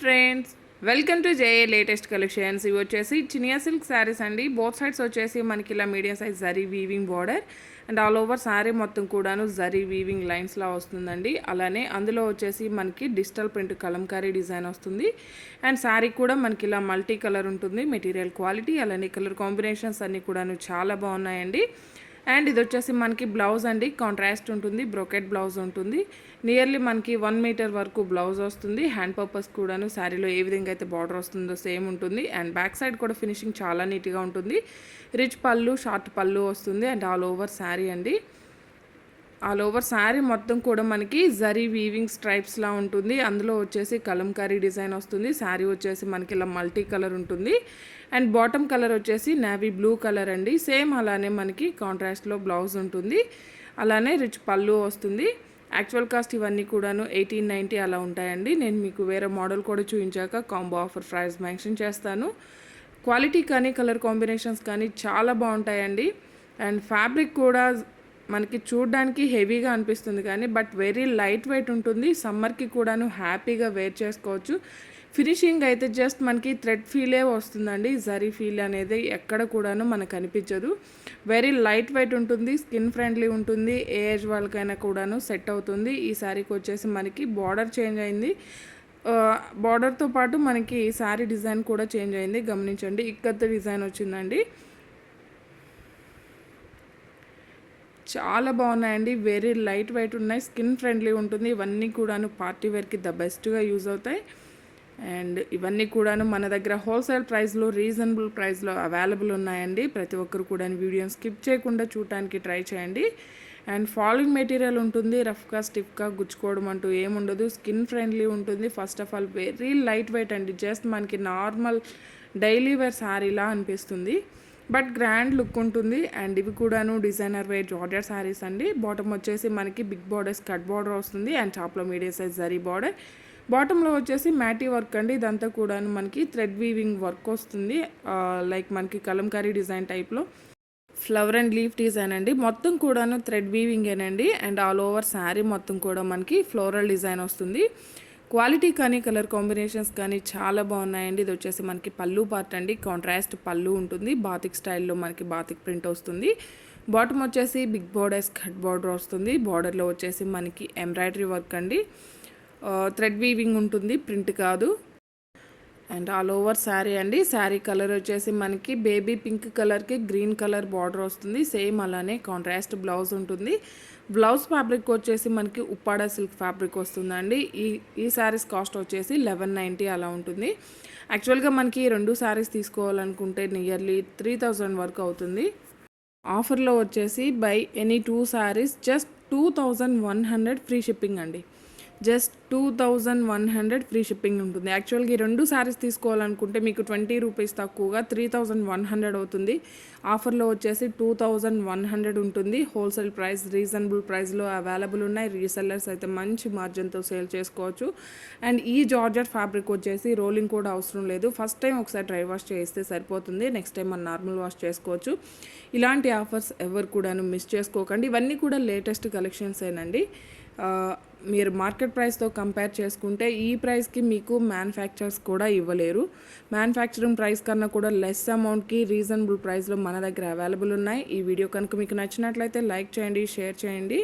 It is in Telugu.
Friends welcome to JA latest collections. ఇవి వచ్చేసి చినియా సిల్క్ శారీస్ అండి. బోత్ సైడ్స్ వచ్చేసి మనకి ఇలా medium size zari weaving border and all over sari మొత్తం కూడాను జరీ వీవింగ్ లైన్స్లా వస్తుందండి. అలానే అందులో వచ్చేసి మనకి డిజిటల్ ప్రింట్ కలంకారీ డిజైన్ వస్తుంది. అండ్ శారీ కూడా మనకి ఇలా మల్టీ కలర్ ఉంటుంది. మెటీరియల్ క్వాలిటీ అలానే కలర్ కాంబినేషన్స్ అన్నీ కూడాను చాలా బాగున్నాయండి. అండ్ ఇది వచ్చేసి మనకి బ్లౌజ్ అండి. కాంట్రాస్ట్ ఉంటుంది బ్రోకెట్ బ్లౌజ్ ఉంటుంది. నియర్లీ మనకి వన్ మీటర్ వరకు బ్లౌజ్ వస్తుంది. హ్యాండ్ పర్పస్ కూడాను శారీలో ఏ విధంగా అయితే బార్డర్ వస్తుందో సేమ్ ఉంటుంది. అండ్ బ్యాక్ సైడ్ కూడా ఫినిషింగ్ చాలా నీట్గా ఉంటుంది. రిచ్ పళ్ళు షార్ట్ పళ్ళు వస్తుంది అండ్ ఆల్ ఓవర్ శారీ అండి. ఆల్ ఓవర్ శారీ మొత్తం కూడా మనకి జరీ వీవింగ్ స్ట్రైప్స్లా ఉంటుంది. అందులో వచ్చేసి కలంకారీ డిజైన్ వస్తుంది. శారీ వచ్చేసి మనకి ఇలా మల్టీ కలర్ ఉంటుంది. అండ్ బాటమ్ కలర్ వచ్చేసి నావీ బ్లూ కలర్ అండి. సేమ్ అలానే మనకి కాంట్రాస్ట్లో బ్లౌజ్ ఉంటుంది. అలానే రిచ్ పళ్ళు వస్తుంది. యాక్చువల్ కాస్ట్ ఇవన్నీ కూడాను ఎయిటీన్ నైంటీ అలా ఉంటాయండి. నేను మీకు వేరే మోడల్ కూడా చూపించాక కాంబో ఆఫర్ ప్రైస్ మెన్షన్ చేస్తాను. క్వాలిటీ కానీ కలర్ కాంబినేషన్స్ కానీ చాలా బాగుంటాయండి. అండ్ ఫ్యాబ్రిక్ కూడా మనకి చూడడానికి హెవీగా అనిపిస్తుంది కానీ బట్ వెరీ లైట్ వెయిట్ ఉంటుంది. సమ్మర్కి కూడాను హ్యాపీగా వేర్ చేసుకోవచ్చు. ఫినిషింగ్ అయితే జస్ట్ మనకి థ్రెడ్ ఫీలే వస్తుందండి. జరీ ఫీల్ అనేది ఎక్కడ కూడాను మనకు అనిపించదు. వెరీ లైట్ వెయిట్ ఉంటుంది స్కిన్ ఫ్రెండ్లీ ఉంటుంది ఏ ఏజ్ వాళ్ళకైనా కూడాను సెట్ అవుతుంది. ఈ శారీకి వచ్చేసి మనకి బార్డర్ చేంజ్ అయింది. బార్డర్తో పాటు మనకి శారీ డిజైన్ కూడా చేంజ్ అయింది. గమనించండి ఇక్కత్త డిజైన్ వచ్చిందండి. చాలా బాగున్నాయండి. వెరీ లైట్ వెయిట్ ఉన్నాయి. స్కిన్ ఫ్రెండ్లీ ఉంటుంది. ఇవన్నీ కూడాను పార్టీ వేర్కి ద బెస్ట్గా యూజ్ అవుతాయి. అండ్ ఇవన్నీ కూడాను మన దగ్గర హోల్సేల్ ప్రైస్లో రీజనబుల్ ప్రైస్లో అవైలబుల్ ఉన్నాయండి. ప్రతి ఒక్కరు కూడా వీడియోని స్కిప్ చేయకుండా చూడటానికి ట్రై చేయండి. అండ్ ఫాలోయింగ్ మెటీరియల్ ఉంటుంది. రఫ్గా స్టిఫ్గా గుచ్చుకోవడం అంటూ ఏముండదు స్కిన్ ఫ్రెండ్లీ ఉంటుంది. First of all very light weight అండి. జస్ట్ మనకి నార్మల్ డైలీ వేర్ శారీలా అనిపిస్తుంది. బట్ గ్రాండ్ లుక్ ఉంటుంది. అండ్ ఇవి కూడాను డిజైనర్ వేర్ జార్జర్ శారీస్ అండి. బాటమ్ వచ్చేసి మనకి బిగ్ బార్డర్స్ కట్ బార్డర్ వస్తుంది. అండ్ టాప్లో మీడియం సైజ్ జరీ బార్డర్. బాటంలో వచ్చేసి మ్యాటీ వర్క్ అండి. ఇదంతా కూడాను మనకి థ్రెడ్ వీవింగ్ వర్క్ వస్తుంది. లైక్ మనకి కలంకారీ డిజైన్ టైప్లో. ఫ్లవర్ అండ్ లీఫ్ డిజైన్ అండి. మొత్తం కూడాను థ్రెడ్ వీవింగేనండి. అండ్ ఆల్ ఓవర్ శారీ మొత్తం కూడా మనకి ఫ్లోరల్ డిజైన్ వస్తుంది. క్వాలిటీ కానీ కలర్ కాంబినేషన్స్ కానీ చాలా బాగున్నాయండి. ఇది వచ్చేసి మనకి పళ్ళు పార్ట్ అండి. కాంట్రాస్ట్ పళ్ళు ఉంటుంది. బాతిక్ స్టైల్లో మనకి బాతిక్ ప్రింట్ వస్తుంది. బాటమ్ వచ్చేసి బిగ్ బార్డర్స్ కట్ బార్డర్ వస్తుంది. బార్డర్లో వచ్చేసి మనకి ఎంబ్రాయిడరీ వర్క్ అండి. థ్రెడ్ వీవింగ్ ఉంటుంది. ప్రింట్ కాదు. అండ్ ఆల్ ఓవర్ శారీ అండి. శారీ కలర్ వచ్చేసి మనకి బేబీ పింక్ కలర్కి గ్రీన్ కలర్ బార్డర్ వస్తుంది. సేమ్ అలానే కాంట్రాస్ట్ బ్లౌజ్ ఉంటుంది. బ్లౌజ్ ఫ్యాబ్రిక్ వచ్చేసి మనకి ఉప్పాడ సిల్క్ ఫ్యాబ్రిక్ వస్తుందండి. ఈ ఈ శారీస్ కాస్ట్ వచ్చేసి లెవెన్ నైంటీ అలా ఉంటుంది. యాక్చువల్గా మనకి రెండు శారీస్ తీసుకోవాలనుకుంటే నియర్లీ త్రీ థౌజండ్ వరకు అవుతుంది. ఆఫర్లో వచ్చేసి buy any two saris just two thousand one hundred free shipping అండి. Just two thousand one hundred free shipping ఉంటుంది. యాక్చువల్గా ఈ రెండు శారీస్ తీసుకోవాలనుకుంటే మీకు ట్వంటీ రూపీస్ తక్కువగా త్రీ థౌజండ్ వన్ హండ్రెడ్ అవుతుంది. ఆఫర్లో వచ్చేసి టూ థౌజండ్ వన్ హండ్రెడ్ ఉంటుంది. హోల్సేల్ ప్రైస్ రీజనబుల్ ప్రైస్లో అవైలబుల్ ఉన్నాయి. రీసెల్లర్స్ అయితే మంచి మార్జిన్తో సేల్ చేసుకోవచ్చు. అండ్ ఈ జార్జర్ ఫ్యాబ్రిక్ వచ్చేసి రోలింగ్ కూడా అవసరం లేదు. ఫస్ట్ టైం ఒకసారి డ్రై వాష్ చేస్తే సరిపోతుంది. నెక్స్ట్ టైం మనం నార్మల్ వాష్ చేసుకోవచ్చు. ఇలాంటి ఆఫర్స్ ఎవరు కూడాను మిస్ చేసుకోకండి. ఇవన్నీ కూడా లేటెస్ట్ కలెక్షన్స్ ఏనండి మీరు మార్కెట్ ప్రైస్తో కంపేర్ చేసుకుంటే ఈ ప్రైస్కి మీకు మ్యానుఫ్యాక్చర్స్ కూడా ఇవ్వలేరు. మ్యానుఫ్యాక్చరింగ్ ప్రైస్ కన్నా కూడా లెస్ అమౌంట్కి రీజనబుల్ ప్రైస్లో మన దగ్గర అవైలబుల్ ఉన్నాయి. ఈ వీడియో కనుక మీకు నచ్చినట్లయితే లైక్ చేయండి షేర్ చేయండి.